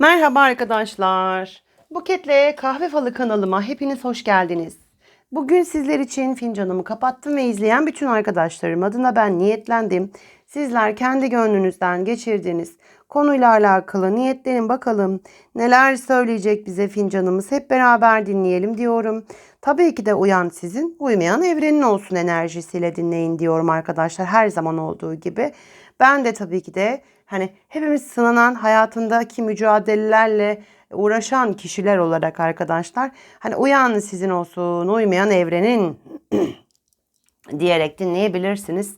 Merhaba arkadaşlar. Buketle Kahve Falı kanalıma hepiniz hoş geldiniz. Bugün sizler için fincanımı kapattım ve izleyen bütün arkadaşlarım adına ben niyetlendim. Sizler kendi gönlünüzden geçirdiğiniz konuyla alakalı niyetlenin bakalım neler söyleyecek bize fincanımız hep beraber dinleyelim diyorum. Tabii ki de uyan sizin, uymayan evrenin olsun enerjisiyle dinleyin diyorum arkadaşlar her zaman olduğu gibi. Ben de tabii ki de hani hepimiz sınanan hayatındaki mücadelelerle uğraşan kişiler olarak arkadaşlar hani uyan sizin olsun, uymayan evrenin diyerek dinleyebilirsiniz.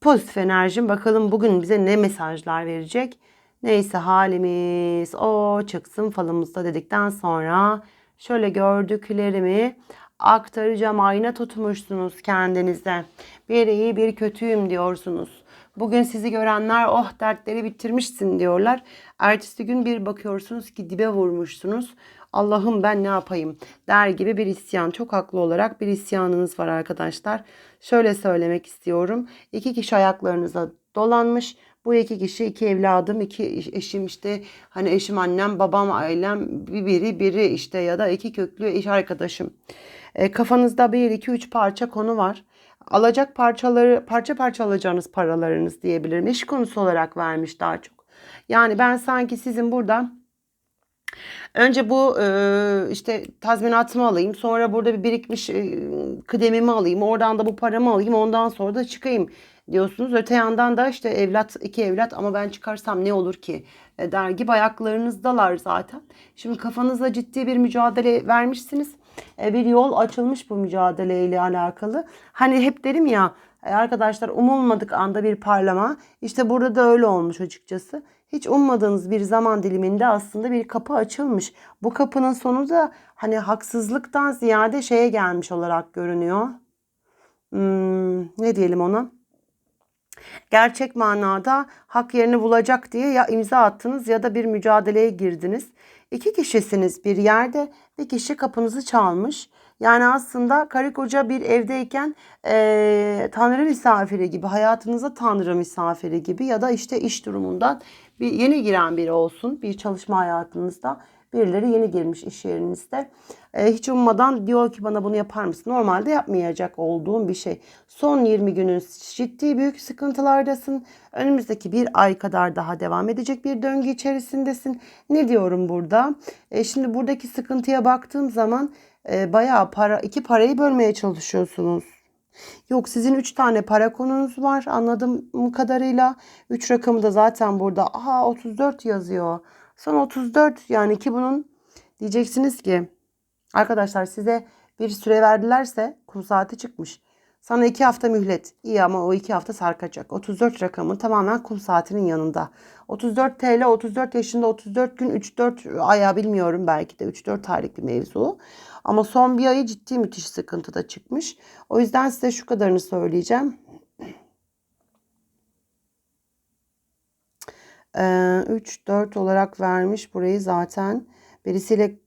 Pozitif enerjim bakalım bugün bize ne mesajlar verecek. Neyse halimiz o çıksın falımızda dedikten sonra şöyle gördüklerimi aktaracağım. Ayna tutmuşsunuz kendinize. Bir iyi bir kötüyüm diyorsunuz. Bugün sizi görenler oh dertleri bitirmişsin diyorlar. Ertesi gün bir bakıyorsunuz ki dibe vurmuşsunuz. Allah'ım ben ne yapayım der gibi bir isyan. Çok haklı olarak bir isyanınız var arkadaşlar. Şöyle söylemek istiyorum. İki kişi ayaklarınıza dolanmış. Bu iki kişi iki evladım, iki eşim işte hani eşim annem, babam, ailem bir biri biri işte ya da iki köklü iş arkadaşım. E, kafanızda bir iki üç parça konu var. Alacak parçaları parça parça alacağınız paralarınız diyebilirim. İş konusu olarak vermiş daha çok. Yani ben sanki sizin burada Önce bu e, işte tazminatımı alayım. Sonra burada bir birikmiş e, kıdemimi alayım. Oradan da bu paramı alayım. Ondan sonra da çıkayım diyorsunuz. Öte yandan da işte evlat iki evlat ama ben çıkarsam ne olur ki e, der gibi ayaklarınızdalar zaten. Şimdi kafanıza ciddi bir mücadele vermişsiniz. E, bir yol açılmış bu mücadeleyle alakalı. Hani hep derim ya e, arkadaşlar umulmadık anda bir parlama. İşte burada da öyle olmuş açıkçası hiç ummadığınız bir zaman diliminde aslında bir kapı açılmış. Bu kapının sonu da hani haksızlıktan ziyade şeye gelmiş olarak görünüyor. Hmm, ne diyelim ona? Gerçek manada hak yerini bulacak diye ya imza attınız ya da bir mücadeleye girdiniz. İki kişisiniz bir yerde bir kişi kapınızı çalmış. Yani aslında karı koca bir evdeyken e, tanrı misafiri gibi hayatınıza tanrı misafiri gibi ya da işte iş durumundan bir yeni giren biri olsun bir çalışma hayatınızda birileri yeni girmiş iş yerinizde. E, hiç ummadan diyor ki bana bunu yapar mısın? Normalde yapmayacak olduğum bir şey. Son 20 günün ciddi büyük sıkıntılardasın. Önümüzdeki bir ay kadar daha devam edecek bir döngü içerisindesin. Ne diyorum burada? E, şimdi buradaki sıkıntıya baktığım zaman e, bayağı para iki parayı bölmeye çalışıyorsunuz. Yok sizin 3 tane para konunuz var anladığım kadarıyla. 3 rakamı da zaten burada. Aha 34 yazıyor. Son 34 yani ki bunun diyeceksiniz ki arkadaşlar size bir süre verdilerse kum saati çıkmış. Sana 2 hafta mühlet. İyi ama o 2 hafta sarkacak. 34 rakamı tamamen kum saatinin yanında. 34 TL 34 yaşında 34 gün 3-4 aya bilmiyorum belki de 3-4 aylık bir mevzu. Ama son bir ayı ciddi müthiş sıkıntıda çıkmış. O yüzden size şu kadarını söyleyeceğim. 3-4 olarak vermiş burayı zaten. Birisiyle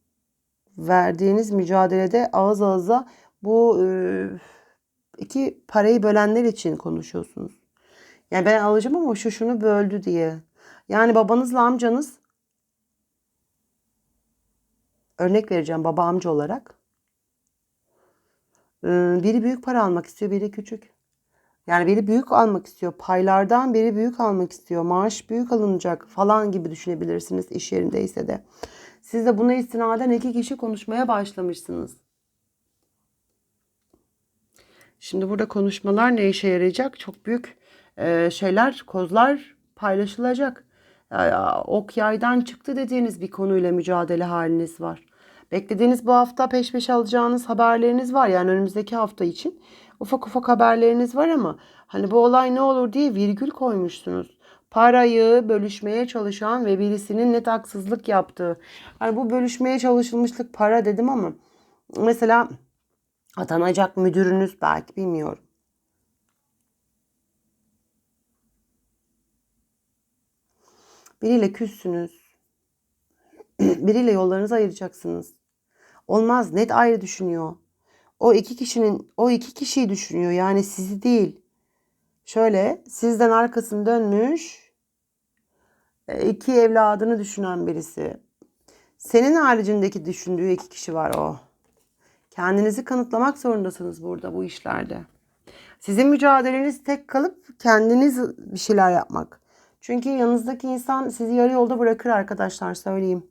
verdiğiniz mücadelede ağız ağıza bu iki parayı bölenler için konuşuyorsunuz. Yani ben alacağım ama şu şunu böldü diye. Yani babanızla amcanız örnek vereceğim baba amca olarak. Biri büyük para almak istiyor, biri küçük. Yani biri büyük almak istiyor. Paylardan biri büyük almak istiyor. Maaş büyük alınacak falan gibi düşünebilirsiniz iş yerindeyse de. Siz de buna istinaden iki kişi konuşmaya başlamışsınız. Şimdi burada konuşmalar ne işe yarayacak? Çok büyük e, şeyler, kozlar paylaşılacak. Ok yaydan çıktı dediğiniz bir konuyla mücadele haliniz var. Beklediğiniz bu hafta peş peşe alacağınız haberleriniz var. Yani önümüzdeki hafta için ufak ufak haberleriniz var ama hani bu olay ne olur diye virgül koymuşsunuz. Parayı bölüşmeye çalışan ve birisinin net haksızlık yaptığı. Hani bu bölüşmeye çalışılmışlık para dedim ama mesela atanacak müdürünüz belki bilmiyorum. Biriyle küssünüz. Biriyle yollarınızı ayıracaksınız. Olmaz net ayrı düşünüyor. O iki kişinin o iki kişiyi düşünüyor yani sizi değil. Şöyle sizden arkasını dönmüş e, iki evladını düşünen birisi. Senin haricindeki düşündüğü iki kişi var o. Kendinizi kanıtlamak zorundasınız burada bu işlerde. Sizin mücadeleniz tek kalıp kendiniz bir şeyler yapmak. Çünkü yanınızdaki insan sizi yarı yolda bırakır arkadaşlar söyleyeyim.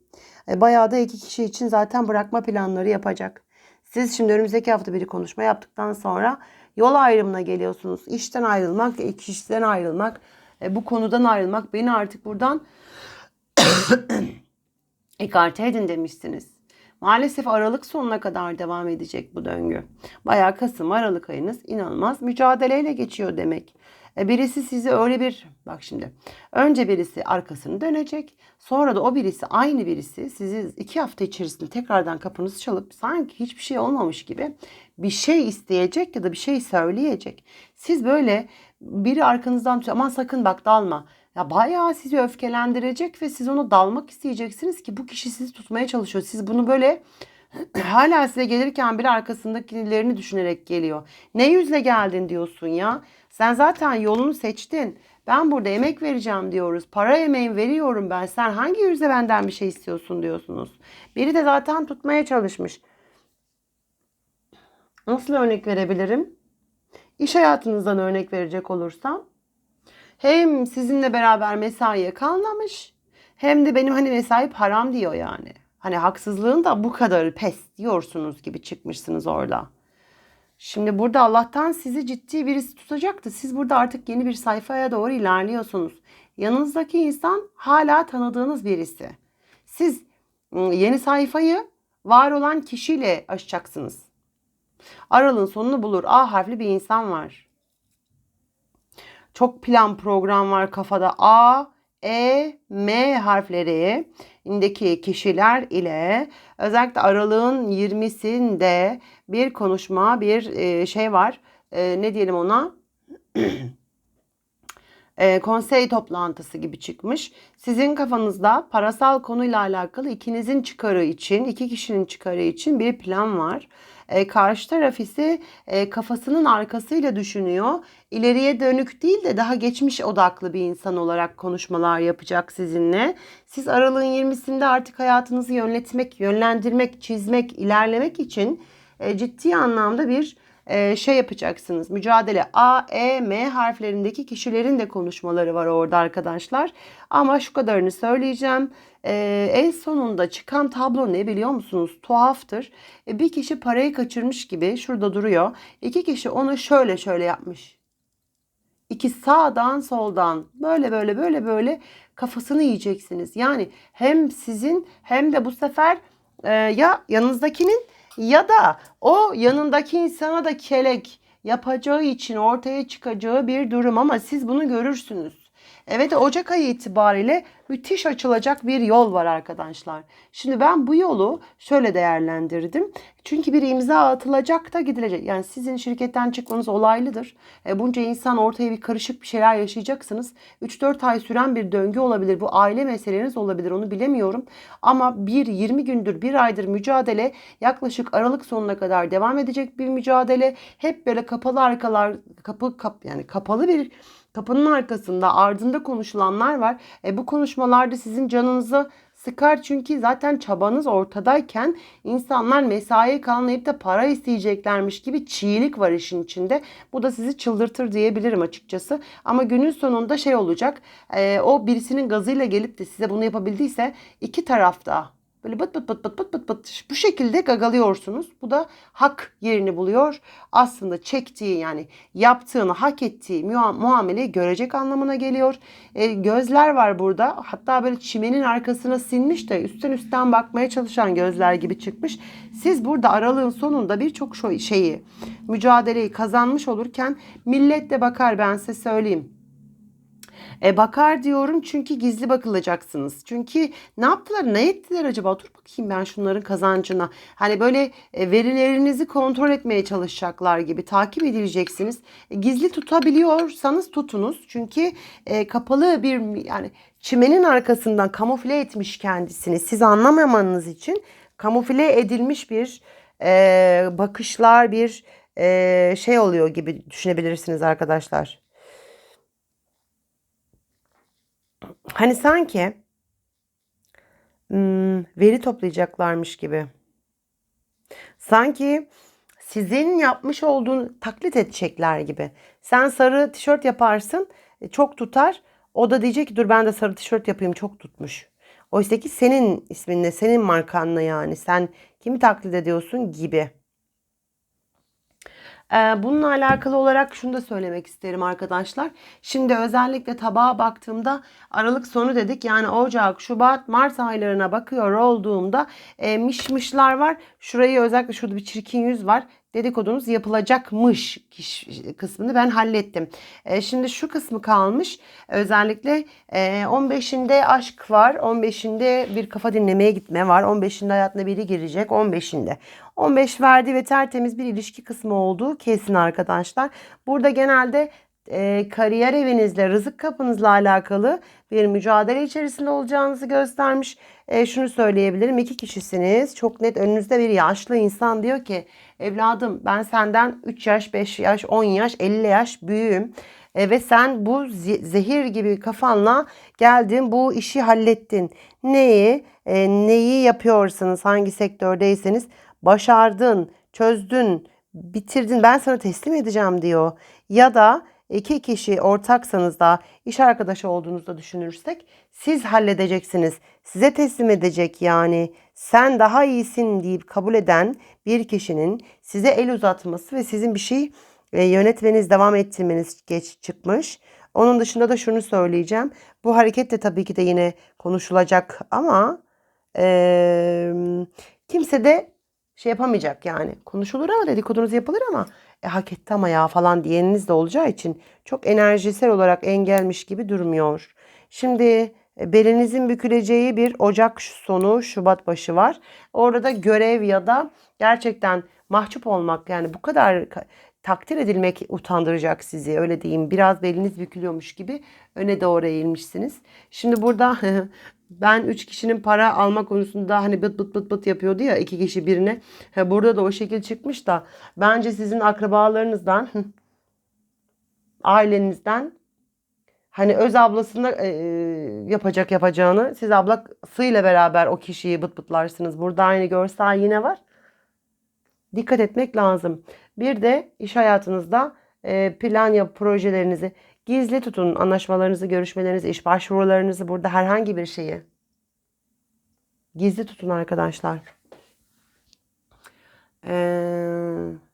E, bayağı da iki kişi için zaten bırakma planları yapacak. Siz şimdi önümüzdeki hafta bir konuşma yaptıktan sonra yol ayrımına geliyorsunuz. İşten ayrılmak, iki kişiden ayrılmak, e, bu konudan ayrılmak, beni artık buradan ekarte edin demişsiniz. Maalesef Aralık sonuna kadar devam edecek bu döngü. Bayağı Kasım, Aralık ayınız inanılmaz mücadeleyle geçiyor demek. E, birisi sizi öyle bir, bak şimdi, önce birisi arkasını dönecek, sonra da o birisi, aynı birisi sizi iki hafta içerisinde tekrardan kapınızı çalıp sanki hiçbir şey olmamış gibi bir şey isteyecek ya da bir şey söyleyecek. Siz böyle biri arkanızdan aman sakın bak dalma. Ya bayağı sizi öfkelendirecek ve siz ona dalmak isteyeceksiniz ki bu kişi sizi tutmaya çalışıyor. Siz bunu böyle hala size gelirken bile arkasındakilerini düşünerek geliyor. Ne yüzle geldin diyorsun ya. Sen zaten yolunu seçtin. Ben burada emek vereceğim diyoruz. Para emeğin veriyorum ben. Sen hangi yüzle benden bir şey istiyorsun diyorsunuz. Biri de zaten tutmaya çalışmış. Nasıl örnek verebilirim? İş hayatınızdan örnek verecek olursam hem sizinle beraber mesaiye kalmamış hem de benim hani mesai param diyor yani. Hani haksızlığın da bu kadar pes diyorsunuz gibi çıkmışsınız orada. Şimdi burada Allah'tan sizi ciddi birisi tutacaktı. Siz burada artık yeni bir sayfaya doğru ilerliyorsunuz. Yanınızdaki insan hala tanıdığınız birisi. Siz ıı, yeni sayfayı var olan kişiyle açacaksınız. Aralığın sonunu bulur. A harfli bir insan var. Çok plan program var kafada. A, E, M harfleri indeki kişiler ile özellikle aralığın 20'sinde bir konuşma, bir e, şey var. E, ne diyelim ona? e, konsey toplantısı gibi çıkmış. Sizin kafanızda parasal konuyla alakalı ikinizin çıkarı için, iki kişinin çıkarı için bir plan var. E, karşı taraf ise e, kafasının arkasıyla düşünüyor. İleriye dönük değil de daha geçmiş odaklı bir insan olarak konuşmalar yapacak sizinle. Siz aralığın 20'sinde artık hayatınızı yönetmek, yönlendirmek, çizmek, ilerlemek için e, ciddi anlamda bir e, şey yapacaksınız. Mücadele A, E, M harflerindeki kişilerin de konuşmaları var orada arkadaşlar. Ama şu kadarını söyleyeceğim. E, en sonunda çıkan tablo ne biliyor musunuz? Tuhaftır. E, bir kişi parayı kaçırmış gibi şurada duruyor. İki kişi onu şöyle şöyle yapmış. İki sağdan soldan böyle böyle böyle böyle kafasını yiyeceksiniz. Yani hem sizin hem de bu sefer e, ya yanınızdakinin ya da o yanındaki insana da kelek yapacağı için ortaya çıkacağı bir durum ama siz bunu görürsünüz. Evet Ocak ayı itibariyle müthiş açılacak bir yol var arkadaşlar. Şimdi ben bu yolu şöyle değerlendirdim. Çünkü bir imza atılacak da gidilecek. Yani sizin şirketten çıkmanız olaylıdır. E, bunca insan ortaya bir karışık bir şeyler yaşayacaksınız. 3-4 ay süren bir döngü olabilir. Bu aile meseleniz olabilir onu bilemiyorum. Ama bir 20 gündür bir aydır mücadele yaklaşık Aralık sonuna kadar devam edecek bir mücadele. Hep böyle kapalı arkalar kapı kap yani kapalı bir kapının arkasında ardında konuşulanlar var. E, bu konuşmalarda sizin canınızı sıkar çünkü zaten çabanız ortadayken insanlar mesaiye kalmayıp da para isteyeceklermiş gibi çiğlik var işin içinde. Bu da sizi çıldırtır diyebilirim açıkçası. Ama günün sonunda şey olacak. E, o birisinin gazıyla gelip de size bunu yapabildiyse iki tarafta Böyle bıt bıt bıt bıt bıt bıt bıt bu şekilde gagalıyorsunuz. Bu da hak yerini buluyor. Aslında çektiği yani yaptığını hak ettiği muameleyi görecek anlamına geliyor. E, gözler var burada. Hatta böyle çimenin arkasına sinmiş de üstten üstten bakmaya çalışan gözler gibi çıkmış. Siz burada aralığın sonunda birçok şeyi mücadeleyi kazanmış olurken millet de bakar ben size söyleyeyim e, bakar diyorum çünkü gizli bakılacaksınız. Çünkü ne yaptılar, ne ettiler acaba? Dur bakayım ben şunların kazancına. Hani böyle e, verilerinizi kontrol etmeye çalışacaklar gibi takip edileceksiniz. E, gizli tutabiliyorsanız tutunuz. Çünkü e, kapalı bir yani çimenin arkasından kamufle etmiş kendisini. Siz anlamamanız için kamufle edilmiş bir e, bakışlar, bir e, şey oluyor gibi düşünebilirsiniz arkadaşlar. Hani sanki hmm, veri toplayacaklarmış gibi. Sanki sizin yapmış olduğunu taklit edecekler gibi. Sen sarı tişört yaparsın, e, çok tutar. O da diyecek ki dur ben de sarı tişört yapayım çok tutmuş. Oysa ki senin isminle, senin markanla yani. Sen kimi taklit ediyorsun gibi. Ee, bununla alakalı olarak şunu da söylemek isterim arkadaşlar. Şimdi özellikle tabağa baktığımda Aralık sonu dedik. Yani Ocak, Şubat, Mart aylarına bakıyor olduğumda e, mişmişler var. Şurayı özellikle şurada bir çirkin yüz var dedikodunuz yapılacakmış kısmını ben hallettim. E, şimdi şu kısmı kalmış. Özellikle e, 15'inde aşk var. 15'inde bir kafa dinlemeye gitme var. 15'inde hayatına biri girecek. 15'inde. 15 verdi ve tertemiz bir ilişki kısmı olduğu kesin arkadaşlar. Burada genelde e, kariyer evinizle, rızık kapınızla alakalı bir mücadele içerisinde olacağınızı göstermiş. E, şunu söyleyebilirim. iki kişisiniz. Çok net önünüzde bir yaşlı insan diyor ki evladım ben senden 3 yaş, 5 yaş, 10 yaş, 50 yaş büyüğüm. E, ve sen bu zehir gibi kafanla geldin bu işi hallettin. Neyi, e, neyi yapıyorsanız hangi sektördeyseniz başardın, çözdün, bitirdin ben sana teslim edeceğim diyor. Ya da iki kişi ortaksanız da iş arkadaşı olduğunuzda düşünürsek siz halledeceksiniz. Size teslim edecek yani sen daha iyisin deyip kabul eden bir kişinin size el uzatması ve sizin bir şey e, yönetmeniz, devam ettirmeniz geç çıkmış. Onun dışında da şunu söyleyeceğim. Bu hareket de tabii ki de yine konuşulacak ama e, kimse de şey yapamayacak yani. Konuşulur ama dedikodunuz yapılır ama e, hak etti ama ya falan diyeniniz de olacağı için çok enerjisel olarak engelmiş gibi durmuyor. Şimdi e, belinizin büküleceği bir Ocak sonu Şubat başı var. Orada görev ya da gerçekten mahcup olmak yani bu kadar takdir edilmek utandıracak sizi öyle diyeyim. Biraz beliniz bükülüyormuş gibi öne doğru eğilmişsiniz. Şimdi burada ben üç kişinin para alma konusunda hani bıt bıt bıt bıt yapıyordu ya iki kişi birine. Burada da o şekil çıkmış da bence sizin akrabalarınızdan ailenizden hani öz ablasında e, yapacak yapacağını siz ablasıyla beraber o kişiyi bıt bıtlarsınız. Burada aynı görsel yine var. Dikkat etmek lazım. Bir de iş hayatınızda e, plan yap projelerinizi Gizli tutun anlaşmalarınızı, görüşmelerinizi, iş başvurularınızı burada herhangi bir şeyi. Gizli tutun arkadaşlar. Eee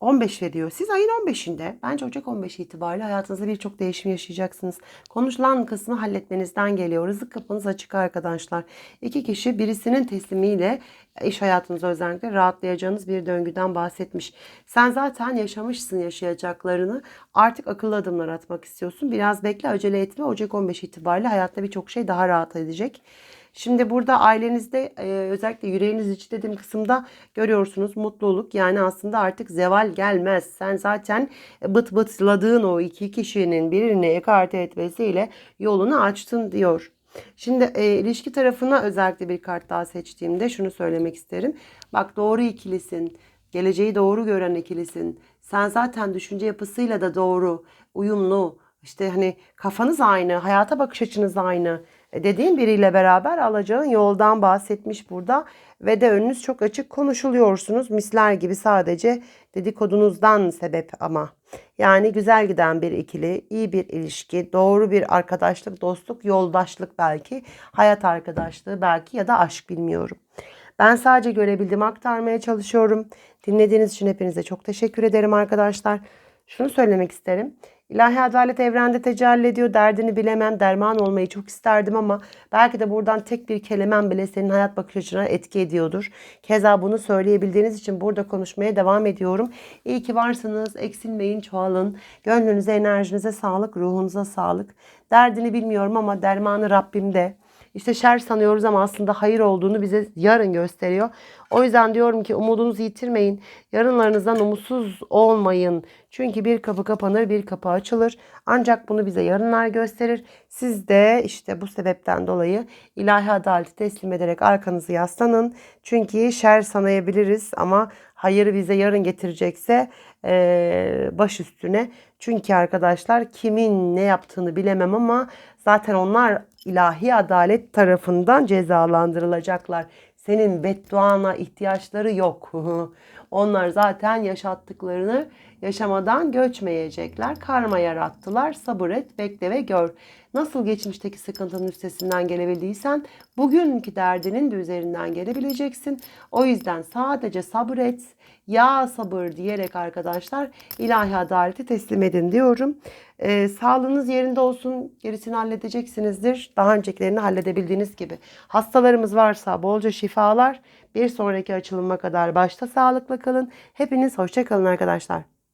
15 veriyor. Siz ayın 15'inde bence Ocak 15 itibariyle hayatınızda birçok değişim yaşayacaksınız. Konuşulan kısmı halletmenizden geliyor. Rızık kapınız açık arkadaşlar. İki kişi birisinin teslimiyle iş hayatınızda özellikle rahatlayacağınız bir döngüden bahsetmiş. Sen zaten yaşamışsın yaşayacaklarını. Artık akıllı adımlar atmak istiyorsun. Biraz bekle acele etme. Ocak 15 itibariyle hayatta birçok şey daha rahat edecek. Şimdi burada ailenizde e, özellikle yüreğiniz içi dediğim kısımda görüyorsunuz mutluluk. Yani aslında artık zeval gelmez. Sen zaten bıt bıtladığın o iki kişinin birini ekarte etmesiyle yolunu açtın diyor. Şimdi e, ilişki tarafına özellikle bir kart daha seçtiğimde şunu söylemek isterim. Bak doğru ikilisin. Geleceği doğru gören ikilisin. Sen zaten düşünce yapısıyla da doğru, uyumlu. İşte hani kafanız aynı, hayata bakış açınız aynı. E, dediğim biriyle beraber alacağın yoldan bahsetmiş burada ve de önünüz çok açık konuşuluyorsunuz misler gibi sadece dedikodunuzdan sebep ama. Yani güzel giden bir ikili, iyi bir ilişki, doğru bir arkadaşlık, dostluk, yoldaşlık belki, hayat arkadaşlığı belki ya da aşk bilmiyorum. Ben sadece görebildiğimi aktarmaya çalışıyorum. Dinlediğiniz için hepinize çok teşekkür ederim arkadaşlar. Şunu söylemek isterim. İlahi adalet evrende tecelli ediyor. Derdini bilemem, derman olmayı çok isterdim ama belki de buradan tek bir kelimem bile senin hayat bakış açına etki ediyordur. Keza bunu söyleyebildiğiniz için burada konuşmaya devam ediyorum. İyi ki varsınız, eksilmeyin, çoğalın. Gönlünüze, enerjinize sağlık, ruhunuza sağlık. Derdini bilmiyorum ama dermanı Rabbimde. İşte şer sanıyoruz ama aslında hayır olduğunu bize yarın gösteriyor. O yüzden diyorum ki umudunuzu yitirmeyin. Yarınlarınızdan umutsuz olmayın. Çünkü bir kapı kapanır bir kapı açılır. Ancak bunu bize yarınlar gösterir. Siz de işte bu sebepten dolayı ilahi adaleti teslim ederek arkanızı yaslanın. Çünkü şer sanayabiliriz ama hayır bize yarın getirecekse e, baş üstüne. Çünkü arkadaşlar kimin ne yaptığını bilemem ama zaten onlar ilahi adalet tarafından cezalandırılacaklar. Senin bedduana ihtiyaçları yok. Onlar zaten yaşattıklarını yaşamadan göçmeyecekler. Karma yarattılar. Sabır et, bekle ve gör. Nasıl geçmişteki sıkıntının üstesinden gelebildiysen bugünkü derdinin de üzerinden gelebileceksin. O yüzden sadece sabır et. Ya sabır diyerek arkadaşlar ilahi adaleti teslim edin diyorum. Ee, sağlığınız yerinde olsun. Gerisini halledeceksinizdir. Daha öncekilerini halledebildiğiniz gibi. Hastalarımız varsa bolca şifalar. Bir sonraki açılıma kadar başta sağlıkla kalın. Hepiniz hoşça kalın arkadaşlar.